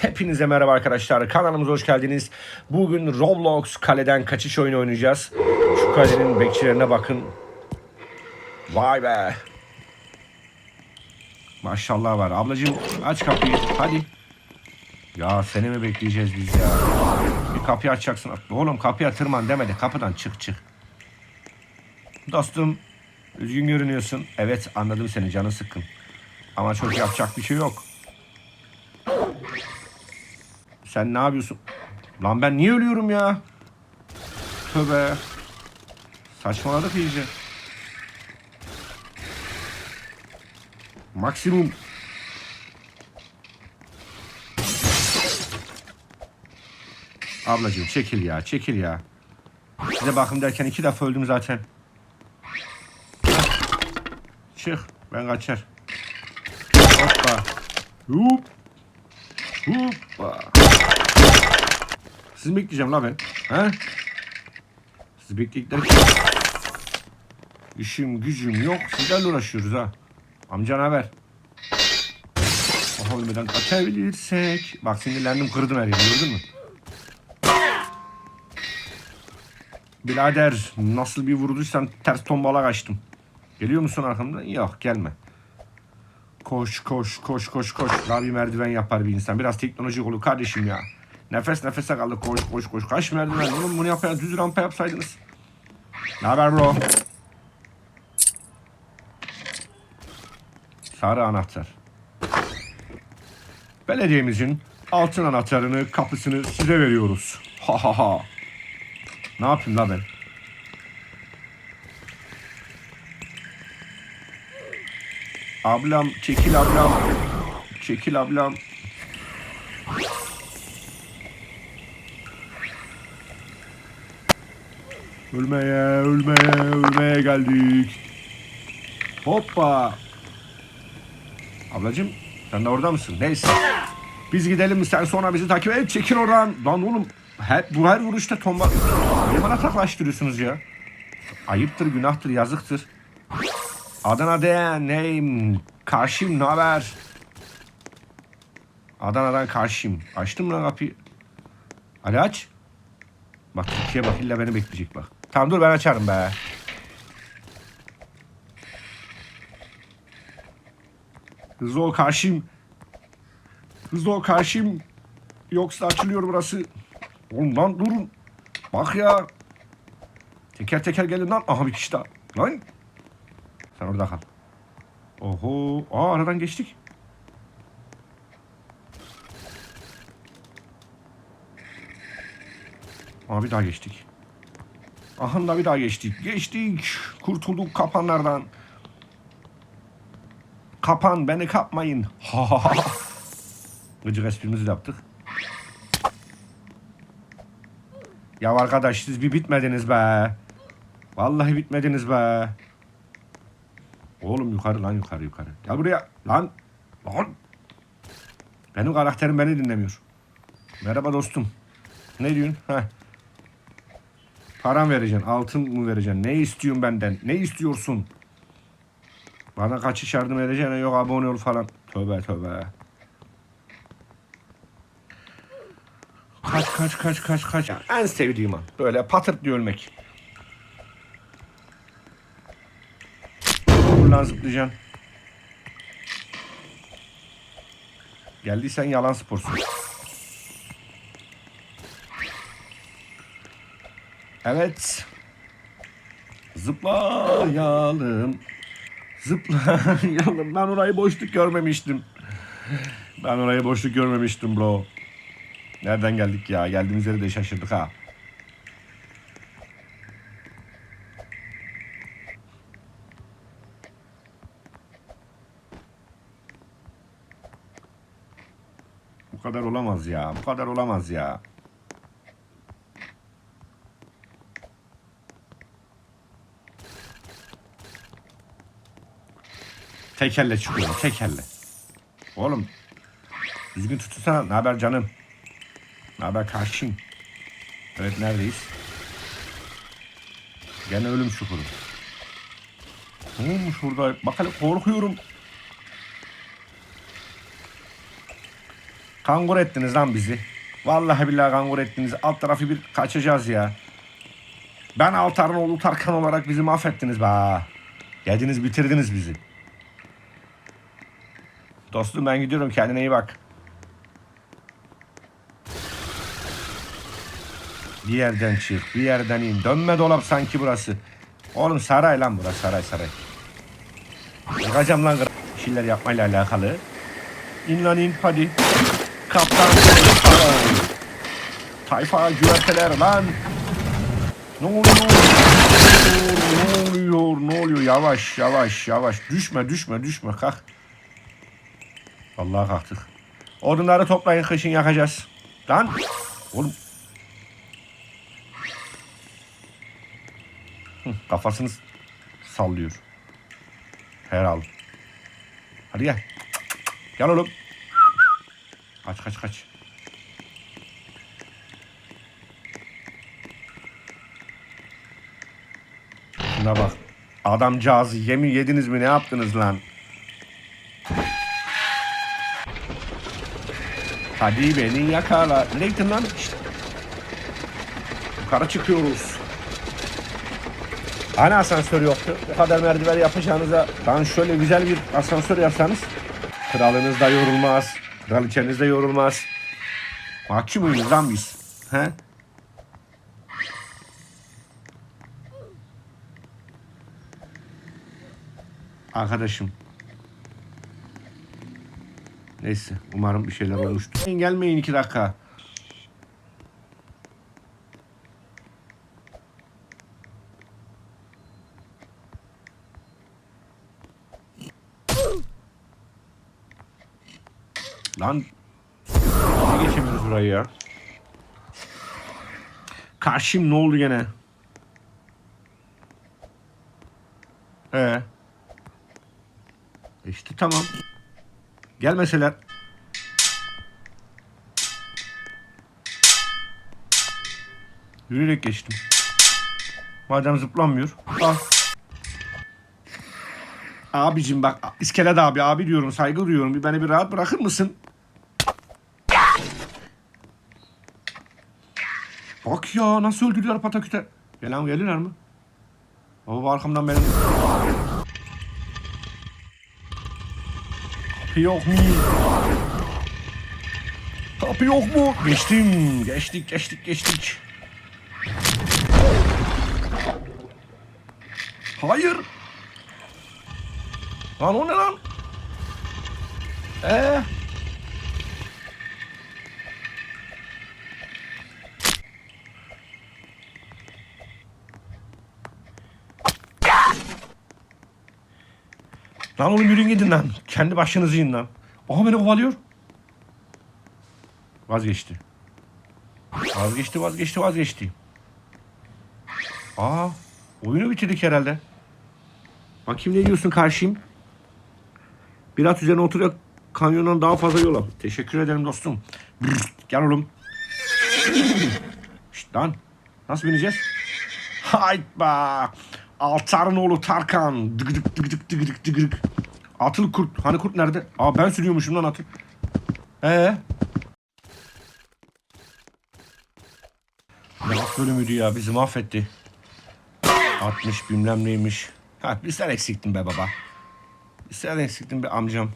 Hepinize merhaba arkadaşlar. Kanalımıza hoş geldiniz. Bugün Roblox kaleden kaçış oyunu oynayacağız. Şu kalenin bekçilerine bakın. Vay be. Maşallah var. Ablacığım aç kapıyı. Hadi. Ya seni mi bekleyeceğiz biz ya? Bir kapıyı açacaksın. Oğlum kapıya tırman demedi. Kapıdan çık çık. Dostum üzgün görünüyorsun. Evet anladım seni canı sıkkın. Ama çok yapacak bir şey yok. Sen ne yapıyorsun? Lan ben niye ölüyorum ya? Tövbe. Saçmaladık iyice. Maksimum. Ablacığım çekil ya çekil ya. Size bakın derken iki defa öldüm zaten. Çık ben kaçar. Hoppa. Hup. Hoppa. Sizi bekleyeceğim la ben. He? Sizi bekleyip derken. İşim gücüm yok. Sizlerle uğraşıyoruz ha. Amca haber? Aha ölmeden kaçabilirsek. Bak sinirlendim kırdım her yeri gördün mü? Birader nasıl bir vurduysan ters tombala kaçtım. Geliyor musun arkamdan? Yok gelme. Koş koş koş koş koş. Daha bir merdiven yapar bir insan. Biraz teknolojik olur kardeşim ya. Nefes nefese kaldı. Koş koş koş. Kaç merdiven? Oğlum bunu yapaya düz rampa yapsaydınız. Ne haber bro? Sarı anahtar. Belediyemizin altın anahtarını, kapısını size veriyoruz. Ha ha ha. Ne yapayım la ben? Ablam, çekil ablam. Çekil ablam. Ölmeye, ölmeye, ölmeye geldik. Hoppa. Ablacım, sen de orada mısın? Neyse. Biz gidelim? Sen sonra bizi takip et. Çekil oradan. Lan oğlum, her, bu her vuruşta tomba... Niye bana taklaştırıyorsunuz ya? Ayıptır, günahtır, yazıktır. Adana'da neyim? Karşıyım, ne haber? Adana'dan karşıyım. Açtım lan kapıyı. Ali aç. Bak Türkiye bak illa beni bekleyecek bak. Tamam dur ben açarım be. Hızlı ol karşıyım. Hızlı ol karşıyım. Yoksa açılıyor burası. Oğlum lan durun. Bak ya. Teker teker gelin lan. Aha bir kişi daha. Lan. Sen orada kal. Oho. Aa aradan geçtik. Aa bir daha geçtik. Aha da bir daha geçtik. Geçtik. Kurtulduk kapanlardan. Kapan beni kapmayın. Ha ha ha. Gıcık esprimizi yaptık. Ya arkadaş siz bir bitmediniz be. Vallahi bitmediniz be. Oğlum yukarı lan yukarı yukarı. Gel buraya. Lan. Lan. Benim karakterim beni dinlemiyor. Merhaba dostum. Ne diyorsun? Heh. Param vereceksin. Altın mı vereceksin? Ne istiyorsun benden? Ne istiyorsun? Bana kaçış yardım edeceksin. Yok abone ol falan. Tövbe tövbe. Kaç kaç kaç kaç kaç. En sevdiğim an. Böyle patırtlı ölmek. Buradan zıplayacaksın. Geldiysen yalan sporsun. Evet. Zıplayalım. Zıplayalım. Ben orayı boşluk görmemiştim. Ben orayı boşluk görmemiştim bro. Nereden geldik ya? Geldiğimiz yere de şaşırdık ha. Bu kadar olamaz ya. Bu kadar olamaz ya. Tekerle çıkıyorum. Tekerle. Oğlum. Düzgün tutursana. Ne haber canım? Ne haber karşım? Evet neredeyiz? Gene ölüm çukuru. Ne olmuş burada? Bak hele korkuyorum. Kangur ettiniz lan bizi. Vallahi billahi kangur ettiniz. Alt tarafı bir kaçacağız ya. Ben Altar'ın oğlu Tarkan olarak bizi mahvettiniz be. Geldiniz bitirdiniz bizi. Dostum ben gidiyorum kendine iyi bak. Bir yerden çık, bir yerden in. Dönme dolap sanki burası. Oğlum saray lan burası, saray saray. Yıkacağım lan şeyler yapmayla alakalı. İn lan in hadi. Kaptan. Tayfa güverteler lan. Ne oluyor? Ne oluyor? Ne oluyor? Yavaş yavaş yavaş. Düşme düşme düşme kalk. Vallahi kalktık. Odunları toplayın kışın yakacağız. Lan. Oğlum. Hı, kafasını sallıyor. Herhal. Hadi gel. Gel oğlum. Kaç kaç kaç. Şuna bak. Adamcağızı yemin yediniz mi ne yaptınız lan? Hadi beni yakala. Nereye lan? İşte. Yukarı çıkıyoruz. Hani asansör yoktu? Bu kadar merdiven yapacağınıza ben şöyle güzel bir asansör yapsanız kralınız da yorulmaz. Kraliçeniz de yorulmaz. Mahkum muyuz lan biz? He? Arkadaşım. Neyse umarım bir şeyler olmuştur. Gelmeyin iki dakika. Lan niye geçemiyoruz burayı ya? Karşım ne oldu gene? Ee. İşte tamam. Gelmeseler. Yürüyerek geçtim. Madem zıplanmıyor. Al. Abicim bak iskelet abi abi diyorum saygı duyuyorum. Bir beni bir rahat bırakır mısın? Bak ya nasıl öldürüyor pataküte. Gelen gelirler mi? Baba arkamdan benim. Kapı yok mu? Kapı yok mu? Geçtim. Geçtik geçtik geçtik. Hayır. Lan o ne lan? Ee? Lan oğlum yürüyün gidin lan. Kendi başınızı yiyin lan. Aha beni kovalıyor. Vazgeçti. Vazgeçti vazgeçti vazgeçti. Aa oyunu bitirdik herhalde. Bakayım ne diyorsun karşıyım? Bir at üzerine oturuyor kamyondan daha fazla yola. Teşekkür ederim dostum. Brr, gel oğlum. Şşt lan. Nasıl bineceğiz? Hayba. Altar'ın oğlu Tarkan. Dıgıdık dıgıdık dıgıdık dıgıdık. Atıl kurt. Hani kurt nerede? Aa ben sürüyormuşum lan atı. Ee? At bölümüydü ya bizi mahvetti. 60 bilmem neymiş. Ha bir sen eksiktin be baba. Bir sen eksiktin be amcam.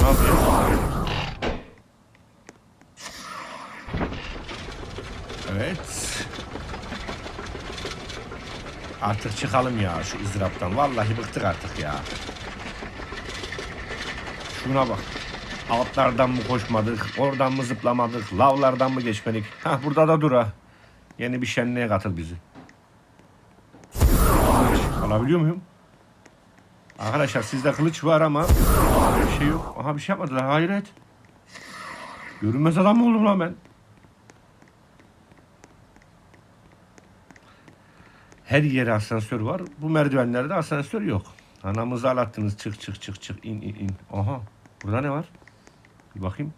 Ne? Evet. Artık çıkalım ya şu ızdıraptan. Vallahi bıktık artık ya. Şuna bak. Altlardan mı koşmadık, oradan mı zıplamadık, lavlardan mı geçmedik? Hah burada da dur ha. Yeni bir şenliğe katıl bizi. Alabiliyor muyum? Arkadaşlar sizde kılıç var ama bir şey yok. Aha bir şey yapmadılar. Hayret. Görünmez adam mı oldum lan ben? Her yere asansör var. Bu merdivenlerde asansör yok. Anamızı ağlattınız. Çık çık çık çık. in in in. Aha. Burada ne var? Bir bakayım.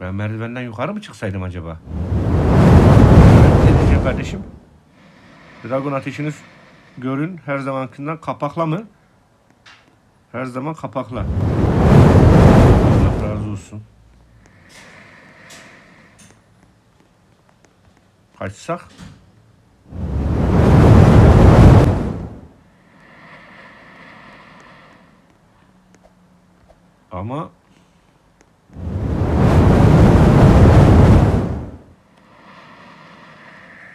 Ben merdivenden yukarı mı çıksaydım acaba? Ne diyeceğim kardeşim? Dragon ateşiniz görün her zamankinden kapakla mı? Her zaman kapakla. Allah razı olsun. Kaçsak? Ama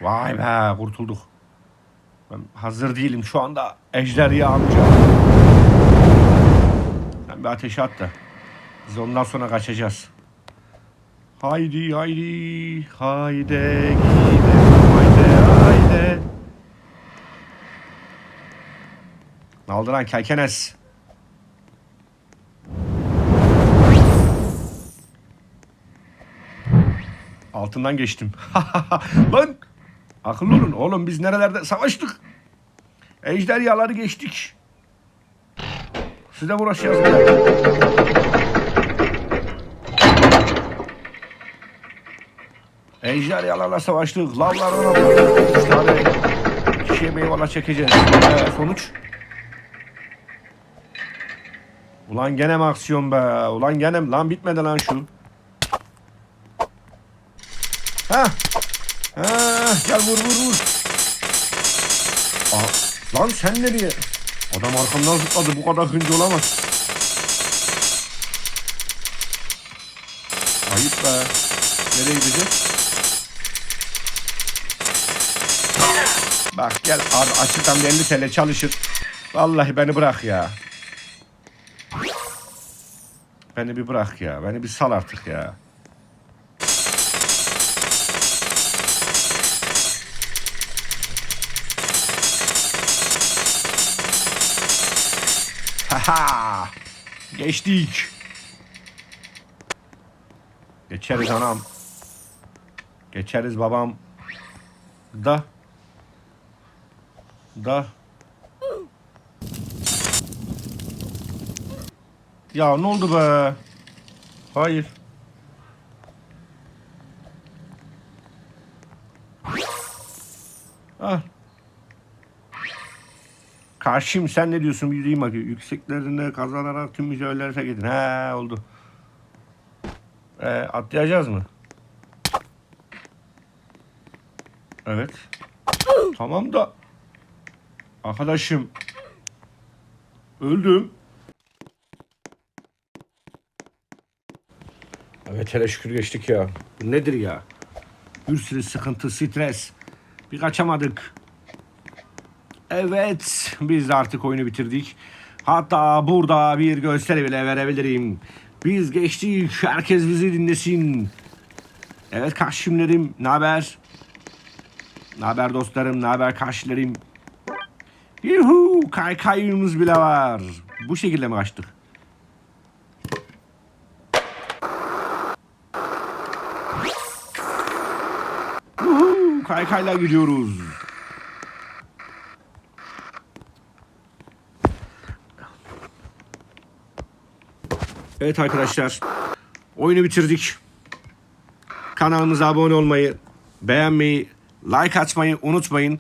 Vay be kurtulduk. Ben hazır değilim şu anda ejderha amca. Sen bir ateşe at da. Biz ondan sonra kaçacağız. Haydi haydi haydi gidelim. Ne oldu lan kelkenes? Altından geçtim. Lan akıllı olun oğlum biz nerelerde savaştık. Ejderhaları geçtik. Size uğraşacağız. Ejderhalarla savaştık. Lavlar ona bıraktık. Üç tane kişiye meyveler çekeceğiz. Ee, sonuç? Ulan gene mi aksiyon be? Ulan gene? Lan bitmedi lan şu. Ha. Ha, gel vur vur vur. Aa, lan sen nereye? Adam arkamdan zıpladı. Bu kadar hıncı olamaz. Ayıp be. Nereye gideceğiz? Bak gel abi açıktan 50 TL çalışır. Vallahi beni bırak ya. Beni bir bırak ya. Beni bir sal artık ya. Haha. Geçtik. Geçeriz anam. Geçeriz babam. Da. Da. Ya ne oldu be? Hayır. Ah. Karşım sen ne diyorsun? Bir yürüyeyim bakayım. Yükseklerinde kazanarak tüm tek edin. He oldu. Ee, atlayacağız mı? Evet. Tamam da. Arkadaşım. Öldüm. Evet hele şükür geçtik ya. Nedir ya? Bir sürü sıkıntı, stres. Bir kaçamadık. Evet, biz de artık oyunu bitirdik. Hatta burada bir gösteri bile verebilirim. Biz geçtik, herkes bizi dinlesin. Evet karşımlarım, ne haber? Ne haber dostlarım, ne haber karşılarım? Yuhu, kaykayımız bile var. Bu şekilde mi açtık? Yuhu, kaykayla gidiyoruz. Evet arkadaşlar. Oyunu bitirdik. Kanalımıza abone olmayı, beğenmeyi, like atmayı unutmayın.